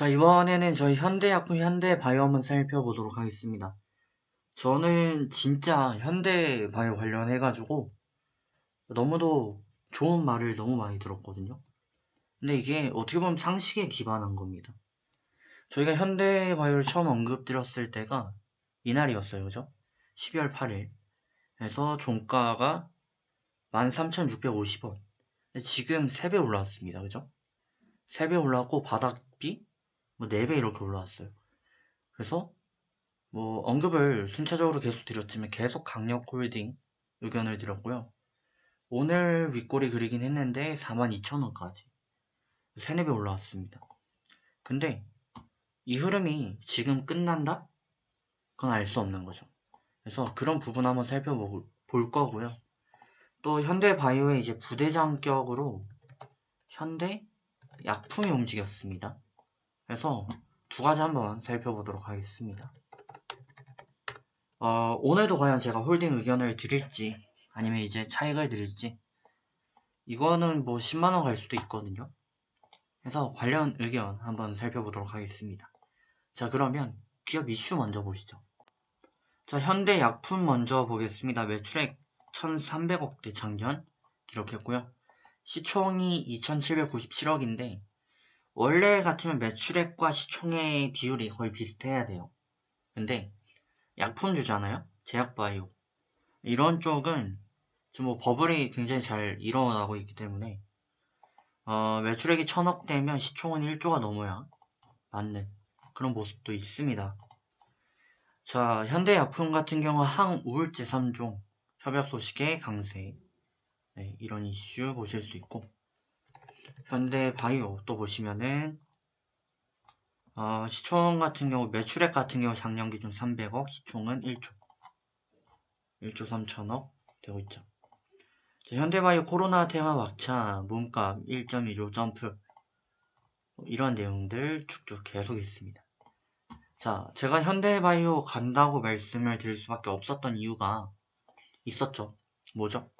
자, 이번에는 저희 현대약품 현대바이오 한번 살펴보도록 하겠습니다. 저는 진짜 현대바이오 관련해가지고 너무도 좋은 말을 너무 많이 들었거든요. 근데 이게 어떻게 보면 상식에 기반한 겁니다. 저희가 현대바이오를 처음 언급드렸을 때가 이날이었어요. 그죠? 12월 8일. 그래서 종가가 13,650원. 지금 3배 올라왔습니다. 그죠? 3배 올라왔고 바닥비 뭐 4배 이렇게 올라왔어요. 그래서 뭐 언급을 순차적으로 계속 드렸지만 계속 강력 홀딩 의견을 드렸고요. 오늘 윗골이 그리긴 했는데 42,000원까지 3, 4배 올라왔습니다. 근데 이 흐름이 지금 끝난다? 그건 알 수 없는 거죠. 그래서 그런 부분 한번 살펴볼 거고요. 또 현대바이오의 이제 부대장격으로 현대 약품이 움직였습니다. 그래서 두 가지 한번 살펴보도록 하겠습니다. 어, 오늘도 과연 제가 홀딩 의견을 드릴지 아니면 이제 차익을 드릴지 이거는 뭐 10만원 갈 수도 있거든요. 그래서 관련 의견 한번 살펴보도록 하겠습니다. 자 그러면 기업 이슈 먼저 보시죠. 자 현대약품 먼저 보겠습니다. 매출액 1300억대 작년 기록했고요. 시총이 2797억인데 원래 같으면 매출액과 시총의 비율이 거의 비슷해야 돼요. 근데 약품주잖아요. 제약바이오. 이런 쪽은 좀뭐 버블이 굉장히 잘 일어나고 있기 때문에 어, 매출액이 천억 되면 시총은 1조가 넘어야 맞는 그런 모습도 있습니다. 자, 현대약품 같은 경우 항우울제 3종 협약 소식의 강세 네, 이런 이슈 보실 수 있고 현대 바이오 또 보시면은 어, 시총 같은 경우 매출액 같은 경우 작년 기준 300억 시총은 1조 1조 3천억 되고 있죠. 자, 현대바이오 코로나 테마 막차 몸값 1.2조 점프 뭐 이런 내용들 쭉쭉 계속 있습니다. 자, 제가 현대바이오 간다고 말씀을 드릴 수밖에 없었던 이유가 있었죠. 뭐죠?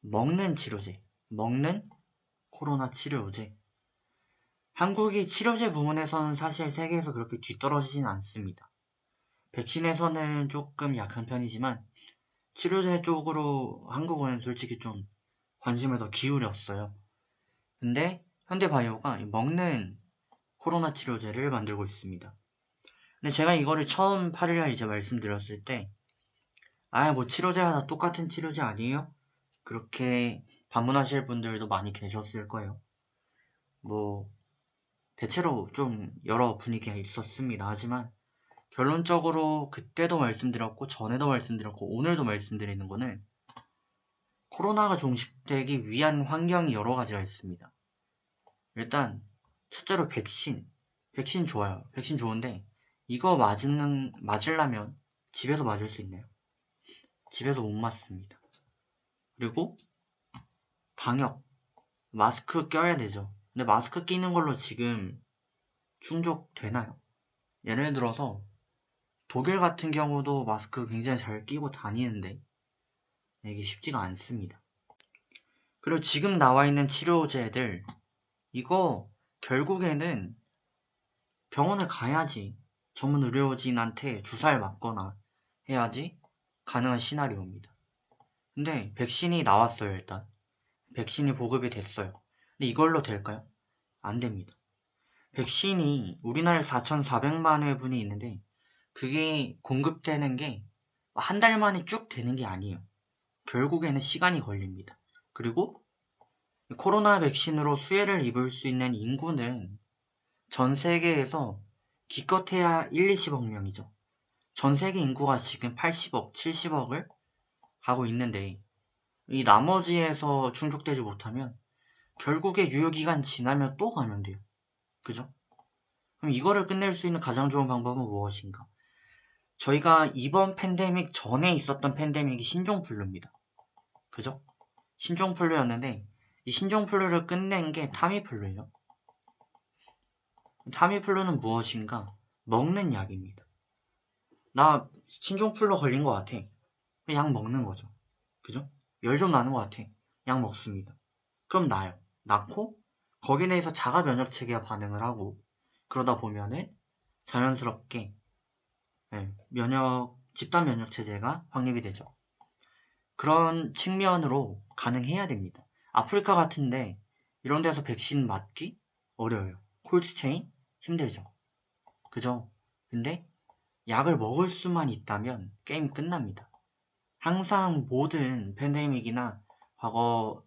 먹는 치료제, 먹는 코로나 치료제. 한국이 치료제 부문에서는 사실 세계에서 그렇게 뒤떨어지진 않습니다. 백신에서는 조금 약한 편이지만 치료제 쪽으로 한국은 솔직히 좀 관심을 더 기울였어요. 근데 현대바이오가 먹는 코로나 치료제를 만들고 있습니다. 근데 제가 이거를 처음 8일날 이제 말씀드렸을 때, 아, 뭐 치료제가 다 똑같은 치료제 아니에요? 그렇게 반문하실 분들도 많이 계셨을 거예요. 뭐, 대체로 좀 여러 분위기가 있었습니다. 하지만 결론적으로 그때도 말씀드렸고 전에도 말씀드렸고 오늘도 말씀드리는 거는 코로나가 종식되기 위한 환경이 여러 가지가 있습니다. 일단 첫째로 백신. 백신 좋아요. 백신 좋은데 이거 맞는 맞으려면 집에서 맞을 수 있나요? 집에서 못 맞습니다. 그리고 방역. 마스크 껴야 되죠. 근데 마스크 끼는 걸로 지금 충족되나요? 예를 들어서 독일 같은 경우도 마스크 굉장히 잘 끼고 다니는데 이게 쉽지가 않습니다. 그리고 지금 나와 있는 치료제들 이거 결국에는 병원을 가야지 전문 의료진한테 주사를 맞거나 해야지 가능한 시나리오입니다. 근데 백신이 나왔어요 일단 백신이 보급이 됐어요. 근데 이걸로 될까요? 안 됩니다. 백신이 우리나라에 4,400만 회분이 있는데 그게 공급되는 게 한 달 만에 쭉 되는 게 아니에요. 결국에는 시간이 걸립니다. 그리고 코로나 백신으로 수혜를 입을 수 있는 인구는 전 세계에서 기껏해야 1, 20억 명이죠. 전 세계 인구가 지금 80억, 70억을 가고 있는데 이 나머지에서 충족되지 못하면 결국에 유효기간 지나면 또 가면 돼요. 그죠? 그럼 이거를 끝낼 수 있는 가장 좋은 방법은 무엇인가? 저희가 이번 팬데믹 전에 있었던 팬데믹이 신종플루입니다. 그죠? 신종플루였는데 이 신종플루를 끝낸 게 타미플루예요. 타미플루는 무엇인가? 먹는 약입니다. 나 신종플루 걸린 것 같아. 약 먹는 거죠. 그죠? 열 좀 나는 것 같아. 약 먹습니다. 그럼 나요. 낳고 거기에 대해서 자가 면역 체계가 반응을 하고 그러다 보면은 자연스럽게 예, 면역 집단 면역 체제가 확립이 되죠. 그런 측면으로 가능해야 됩니다. 아프리카 같은데 이런 데서 백신 맞기 어려워요. 콜드체인 힘들죠. 그죠? 근데 약을 먹을 수만 있다면 게임 끝납니다. 항상 모든 팬데믹이나 과거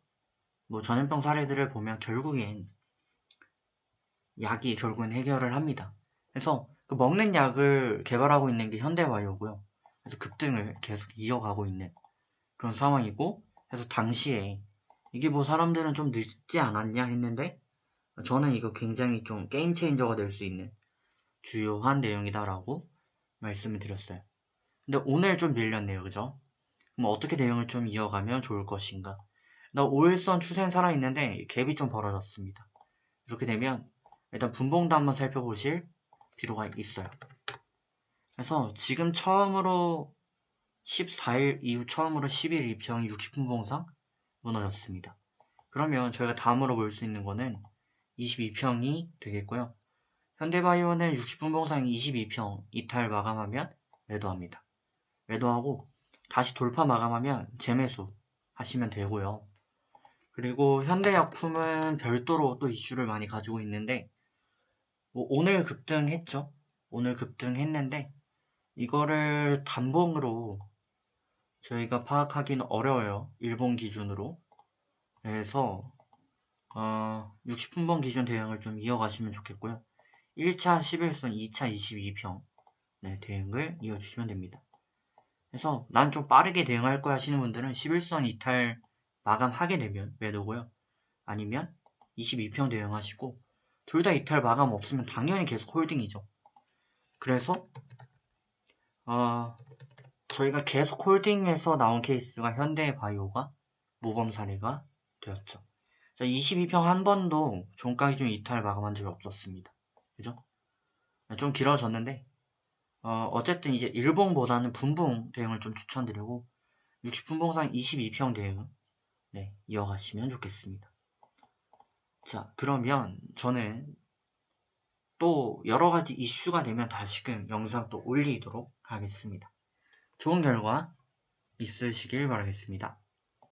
뭐 전염병 사례들을 보면 결국엔 약이 결국엔 해결을 합니다. 그래서 그 먹는 약을 개발하고 있는 게 현대바이오고요. 그래서 급등을 계속 이어가고 있는 그런 상황이고 그래서 당시에 이게 뭐 사람들은 좀 늦지 않았냐 했는데 저는 이거 굉장히 좀 게임 체인저가 될 수 있는 주요한 내용이다라고 말씀을 드렸어요. 근데 오늘 좀 밀렸네요. 그죠? 그럼 어떻게 대응을 좀 이어가면 좋을 것인가? 나 5일선 추세는 살아있는데 갭이 좀 벌어졌습니다. 이렇게 되면 일단 분봉도 한번 살펴보실 필요가 있어요. 그래서 지금 처음으로 14일 이후 처음으로 10일 2평 60분 봉상 무너졌습니다. 그러면 저희가 다음으로 볼 수 있는 거는 22평이 되겠고요. 현대바이오는 60분 봉상 22평 이탈 마감하면 매도합니다. 매도하고 다시 돌파 마감하면 재매수 하시면 되고요. 그리고 현대약품은 별도로 또 이슈를 많이 가지고 있는데 뭐 오늘 급등했죠. 오늘 급등했는데 이거를 단봉으로 저희가 파악하기는 어려워요. 일본 기준으로. 그래서 어, 60분봉 기준 대응을 좀 이어가시면 좋겠고요. 1차 11선, 2차 22평 네, 대응을 이어주시면 됩니다. 그래서 난 좀 빠르게 대응할 거야 하시는 분들은 11선 이탈 마감하게 되면 매도고요. 아니면 22평 대응하시고 둘 다 이탈 마감 없으면 당연히 계속 홀딩이죠. 그래서 어, 저희가 계속 홀딩해서 나온 케이스가 현대바이오가 모범 사례가 되었죠. 자, 22평 한 번도 종가 기준 이탈 마감한 적이 없었습니다. 그죠? 좀 길어졌는데 어, 어쨌든 이제 일봉보다는 분봉 대응을 좀 추천드리고 60분봉상 22평 대응 네, 이어가시면 좋겠습니다. 자, 그러면 저는 또 여러 가지 이슈가 되면 다시금 영상 또 올리도록 하겠습니다. 좋은 결과 있으시길 바라겠습니다.